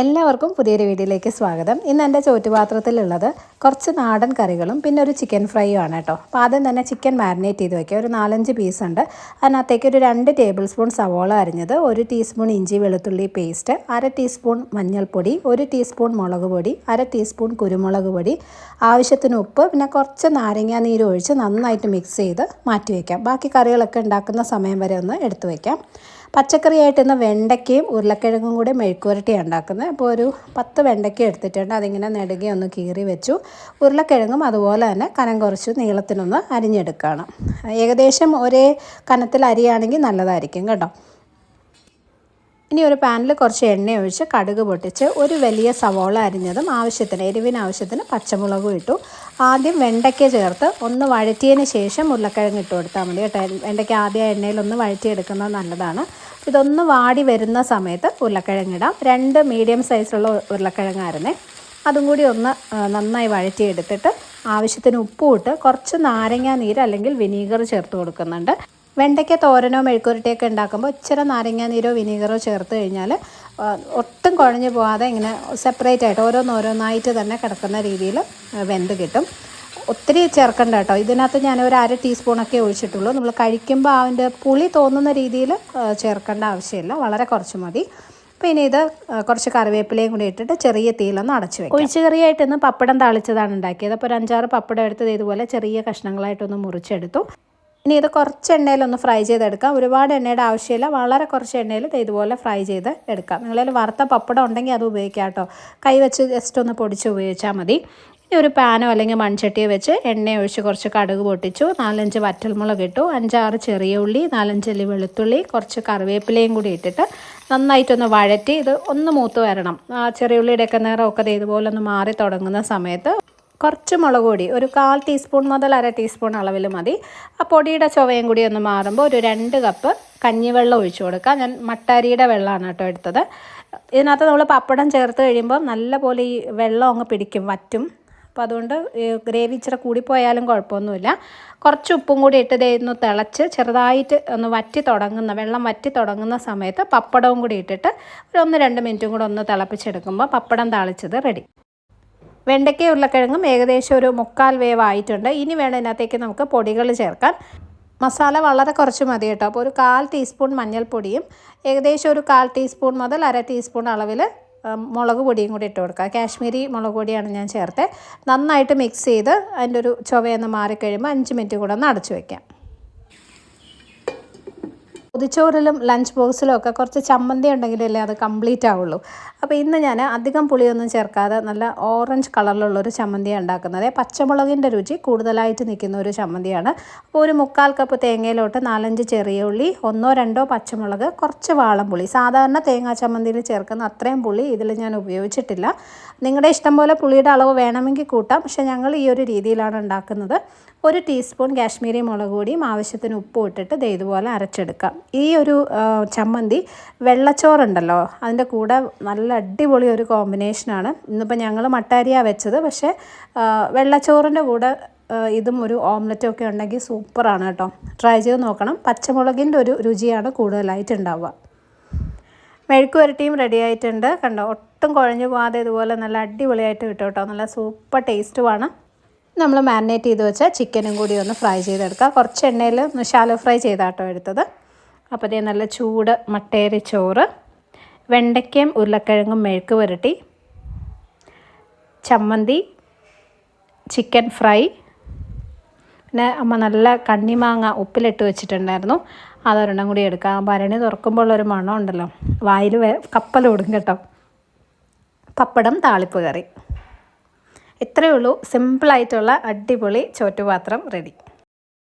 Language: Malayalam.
എല്ലാവർക്കും പുതിയൊരു വീഡിയോയിലേക്ക് സ്വാഗതം. ഇന്ന് എന്റെ ചോറ്റുപാത്രത്തിലുള്ളത് കുറച്ച് നാടൻ കറികളും പിന്നെ ഒരു ചിക്കൻ ഫ്രൈയും ആണ് കേട്ടോ. അപ്പോൾ ആദ്യം തന്നെ ചിക്കൻ മാരിനേറ്റ് ചെയ്ത് വയ്ക്കുക ഒരു നാലഞ്ച് പീസ് ഉണ്ട്. അതിനകത്തേക്ക് ഒരു രണ്ട് ടേബിൾ സ്പൂൺ സവോള അരിഞ്ഞത് ഒരു ടീസ്പൂൺ ഇഞ്ചി വെളുത്തുള്ളി പേസ്റ്റ് അര ടീസ്പൂൺ മഞ്ഞൾപ്പൊടി ഒരു ടീസ്പൂൺ മുളക് പൊടി അര ടീസ്പൂൺ കുരുമുളക് പൊടി ആവശ്യത്തിന് ഉപ്പ് പിന്നെ കുറച്ച് നാരങ്ങാ നീര് ഒഴിച്ച് നന്നായിട്ട് മിക്സ് ചെയ്ത് മാറ്റി വയ്ക്കാം ബാക്കി കറികളൊക്കെ ഉണ്ടാക്കുന്ന സമയം വരെ ഒന്ന് എടുത്തു വയ്ക്കാം പച്ചക്കറിയായിട്ട് ഇന്ന് വെണ്ടയ്ക്കയും ഉരുളക്കിഴങ്ങും കൂടി മെഴുക്കുവരട്ടിയാണ് ഉണ്ടാക്കുന്നത്. അപ്പോൾ ഒരു പത്ത് വെണ്ടയ്ക്ക എടുത്തിട്ടുണ്ട്. അതിങ്ങനെ നെടുകെ ഒന്ന് കീറി വെച്ചു. ഉരുളക്കിഴങ്ങും അതുപോലെ തന്നെ കനം കുറച്ച് നീളത്തിനൊന്ന് അരിഞ്ഞെടുക്കണം. ഏകദേശം ഒരേ കനത്തിൽ അരിയാണെങ്കിൽ നല്ലതായിരിക്കും കേട്ടോ. ഇനി ഒരു പാനിൽ കുറച്ച് എണ്ണ ഒഴിച്ച് കടുക് പൊട്ടിച്ച് ഒരു വലിയ സവോള അരിഞ്ഞതും ആവശ്യത്തിന് എരിവിന് ആവശ്യത്തിന് പച്ചമുളകും ഇട്ടു. ആദ്യം വെണ്ടയ്ക്ക ചേർത്ത് ഒന്ന് വഴറ്റിയതിന് ശേഷം ഉരുളക്കിഴങ്ങ് ഇട്ട് കൊടുത്താൽ മതി കേട്ടോ. വെണ്ടയ്ക്ക ആദ്യം എണ്ണയിലൊന്ന് വഴറ്റിയെടുക്കുന്നത് നല്ലതാണ്. ഇതൊന്ന് വാടി വരുന്ന സമയത്ത് ഉരുളക്കിഴങ്ങിടാം രണ്ട് മീഡിയം സൈസുള്ള ഉരുളക്കിഴങ്ങായിരുന്നേ. അതും കൂടി ഒന്ന് നന്നായി വഴറ്റിയെടുത്തിട്ട് ആവശ്യത്തിന് ഉപ്പും ഇട്ട് കുറച്ച് നാരങ്ങാ നീര് അല്ലെങ്കിൽ വിനീഗർ ചേർത്ത് കൊടുക്കുന്നുണ്ട്. വെണ്ടയ്ക്ക തോരനോ മെഴുക്കുരട്ടിയൊക്കെ ഉണ്ടാക്കുമ്പോൾ ഇച്ചിരി നാരങ്ങ നീരോ വിനീഗറോ ചേർത്ത് കഴിഞ്ഞാൽ ഒട്ടും കുഴഞ്ഞു പോകാതെ ഇങ്ങനെ സെപ്പറേറ്റ് ആയിട്ട് ഓരോന്നോരോന്നായിട്ട് തന്നെ കിടക്കുന്ന രീതിയിൽ വെന്ത് കിട്ടും. ഒത്തിരി ചേർക്കണ്ട കേട്ടോ. ഇതിനകത്ത് ഞാൻ ഒരു അര ടീസ്പൂണൊക്കെ ഒഴിച്ചിട്ടുള്ളൂ. നമ്മൾ കഴിക്കുമ്പോൾ അതിന്റെ പുളി തോന്നുന്ന രീതിയിൽ ചേർക്കേണ്ട ആവശ്യമില്ല. വളരെ കുറച്ച് മതി. ഇനി ഇത് കുറച്ച് കറിവേപ്പിലയും കൂടി ഇട്ടിട്ട് ചെറിയ തീയിലൊന്ന് അടച്ചു വെക്കും. ഒഴിച്ച് കറിയായിട്ട് ഇന്ന് പപ്പടം താളിച്ചതാണ് ഉണ്ടാക്കിയത്. അപ്പോൾ ഒരു അഞ്ചാറ് പപ്പടം എടുത്തത് ഇതുപോലെ ചെറിയ കഷ്ണങ്ങളായിട്ടൊന്ന് മുറിച്ചെടുത്തു. ഇനി ഇത് കുറച്ച് എണ്ണയിലൊന്ന് ഫ്രൈ ചെയ്തെടുക്കാം. ഒരുപാട് എണ്ണയുടെ ആവശ്യമില്ല. വളരെ കുറച്ച് എണ്ണയിൽ ഇതുപോലെ ഫ്രൈ ചെയ്ത് എടുക്കാം. നിങ്ങളിൽ വറുത്ത പപ്പടം ഉണ്ടെങ്കിൽ അത് ഉപയോഗിക്കാം കേട്ടോ. കൈ വെച്ച് ജസ്റ്റ് ഒന്ന് പൊടിച്ച് ഉപയോഗിച്ചാൽ മതി. ഇനി ഒരു പാനോ അല്ലെങ്കിൽ മൺചട്ടിയോ വെച്ച് എണ്ണ ഒഴിച്ച് കുറച്ച് കടുക് പൊട്ടിച്ചു. നാലഞ്ച് വറ്റൽമുളക് ഇട്ടു. അഞ്ചാറ് ചെറിയ ഉള്ളി നാലഞ്ചല്ലി വെളുത്തുള്ളി കുറച്ച് കറിവേപ്പിലയും കൂടി ഇട്ടിട്ട് നന്നായിട്ടൊന്ന് വഴറ്റി ഇത് ഒന്ന് മൂത്ത് വരണം. ആ ചെറിയ ഉള്ളിയുടെയൊക്കെ നിറമൊക്കെ ഇതുപോലെ ഒന്ന് മാറി തുടങ്ങുന്ന സമയത്ത് കുറച്ച് മുളക് പൊടി ഒരു കാൽ ടീസ്പൂൺ മുതൽ അര ടീസ്പൂൺ അളവിൽ മതി. ആ പൊടിയുടെ ചുവയും കൂടി ഒന്ന് മാറുമ്പോൾ ഒരു രണ്ട് കപ്പ് കഞ്ഞിവെള്ളം ഒഴിച്ചു കൊടുക്കുക. ഞാൻ മട്ടാരിയുടെ വെള്ളമാണ് കേട്ടോ എടുത്തത്. ഇതിനകത്ത് നമ്മൾ പപ്പടം ചേർത്ത് കഴിയുമ്പോൾ നല്ലപോലെ ഈ വെള്ളം അങ്ങ് പിടിക്കും വറ്റും. അപ്പോൾ അതുകൊണ്ട് ഗ്രേവി ഇച്ചിരി കൂടിപ്പോയാലും കുഴപ്പമൊന്നുമില്ല. കുറച്ച് ഉപ്പും കൂടി ഇട്ട് ഇതൊന്ന് തിളച്ച് ചെറുതായിട്ട് ഒന്ന് വറ്റി തുടങ്ങുന്ന വെള്ളം വറ്റി തുടങ്ങുന്ന സമയത്ത് പപ്പടവും കൂടി ഇട്ടിട്ട് ഒരു ഒന്ന് രണ്ട് മിനിറ്റും കൂടെ ഒന്ന് തിളപ്പിച്ചെടുക്കുമ്പോൾ പപ്പടം താളിച്ചത് റെഡി. വെണ്ടയ്ക്ക ഉരുളക്കിഴങ്ങും ഏകദേശം ഒരു മുക്കാൽ വേവ് ആയിട്ടുണ്ട്. ഇനി വേണം ഇതിനകത്തേക്ക് നമുക്ക് പൊടികൾ ചേർക്കാൻ. മസാല വളരെ കുറച്ച് മതി കേട്ടോ. അപ്പോൾ ഒരു കാൽ ടീസ്പൂൺ മഞ്ഞൾപ്പൊടിയും ഏകദേശം ഒരു കാൽ ടീസ്പൂൺ മുതൽ അര ടീസ്പൂൺ അളവിൽ മുളക് പൊടിയും കൂടി ഇട്ട് കൊടുക്കുക. കാശ്മീരി മുളക് പൊടിയാണ് ഞാൻ ചേർത്തത് നന്നായിട്ട് മിക്സ് ചെയ്ത് അതിന്റെ ഒരു ചുവയൊന്ന് മാറിക്കഴിയുമ്പോൾ അഞ്ച് മിനിറ്റ് കൂടെ ഒന്ന് അടച്ചു വയ്ക്കാം പൊതിച്ചോറിലും ലഞ്ച് ബോക്സിലും ഒക്കെ കുറച്ച് ചമ്മന്തി ഉണ്ടെങ്കിലല്ലേ അത് കംപ്ലീറ്റ് ആവുള്ളൂ. അപ്പോൾ ഇന്ന് ഞാൻ അധികം പുളിയൊന്നും ചേർക്കാതെ നല്ല ഓറഞ്ച് കളറിലുള്ളൊരു ചമ്മന്തിയാണ് ഉണ്ടാക്കുന്നത്. പച്ചമുളകിന്റെ രുചി കൂടുതലായിട്ട് നിൽക്കുന്ന ഒരു ചമ്മന്തിയാണ്. അപ്പോൾ ഒരു മുക്കാൽ കപ്പ് തേങ്ങയിലോട്ട് നാലഞ്ച് ചെറിയ ഉള്ളി ഒന്നോ രണ്ടോ പച്ചമുളക് കുറച്ച് വാളംപുളി സാധാരണ തേങ്ങാ ചമ്മന്തിയിൽ ചേർക്കുന്ന അത്രയും പുളി ഇതിൽ ഞാൻ ഉപയോഗിച്ചിട്ടില്ല. നിങ്ങളുടെ ഇഷ്ടം പോലെ പുളിയുടെ അളവ് വേണമെങ്കിൽ കൂട്ടാം. പക്ഷേ ഞങ്ങൾ ഈ ഒരു രീതിയിലാണ് ഉണ്ടാക്കുന്നത്. ഒരു ടീസ്പൂൺ കാശ്മീരി മുളക് പൊടിയും ആവശ്യത്തിന് ഉപ്പും ഇട്ടിട്ട് ദേ ഇതുപോലെ അരച്ചെടുക്കാം. ഈ ഒരു ചമ്മന്തി വെള്ളച്ചോറുണ്ടല്ലോ അതിന്റെ കൂടെ നല്ല അടിപൊളി ഒരു കോമ്പിനേഷനാണ് ഇന്നിപ്പോൾ ഞങ്ങൾ മട്ടാരിയാണ് വെച്ചത് പക്ഷേ വെള്ളച്ചോറിന്റെ കൂടെ ഇതും ഒരു ഓംലറ്റും ഒക്കെ ഉണ്ടെങ്കിൽ സൂപ്പറാണ് കേട്ടോ. ട്രൈ ചെയ്ത് നോക്കണം. പച്ചമുളകിന്റെ ഒരു രുചിയാണ് കൂടുതലായിട്ട് ഉണ്ടാവുക മെഴുക്ക് വരട്ടിയും റെഡി ആയിട്ടുണ്ട്. കണ്ടോ ഒട്ടും കുഴഞ്ഞു പോകാതെ ഇതുപോലെ നല്ല അടിപൊളിയായിട്ട് കിട്ടും കേട്ടോ. നല്ല സൂപ്പർ ടേസ്റ്റുമാണ് നമ്മൾ മാരിനേറ്റ് ചെയ്ത് വെച്ച ചിക്കനും കൂടി ഒന്ന് ഫ്രൈ ചെയ്തെടുക്കുക കുറച്ച് എണ്ണയിൽ ഒന്ന് ഷാലോ ഫ്രൈ ചെയ്താട്ടോ എടുത്തത്. അപ്പോൾ ഇതേ നല്ല ചൂട് മട്ടേരി ചോറ് വെണ്ടയ്ക്കയും ഉരുളക്കിഴങ്ങും മെഴുക്ക് പുരട്ടി ചമ്മന്തി ചിക്കൻ ഫ്രൈ പിന്നെ അമ്മ നല്ല കണ്ണിമാങ്ങ ഉപ്പിലിട്ട് വെച്ചിട്ടുണ്ടായിരുന്നു. അതൊരെണ്ണം കൂടി എടുക്കാം. ഭരണി തുറക്കുമ്പോൾ ഒരു മണം ഉണ്ടല്ലോ വായിൽ കപ്പലോടും കേട്ടോ. പപ്പടം താളിപ്പ് കറി. ഇത്രയേ ഉള്ളൂ. സിമ്പിളായിട്ടുള്ള അടിപൊളി ചോറ്റുപാത്രം റെഡി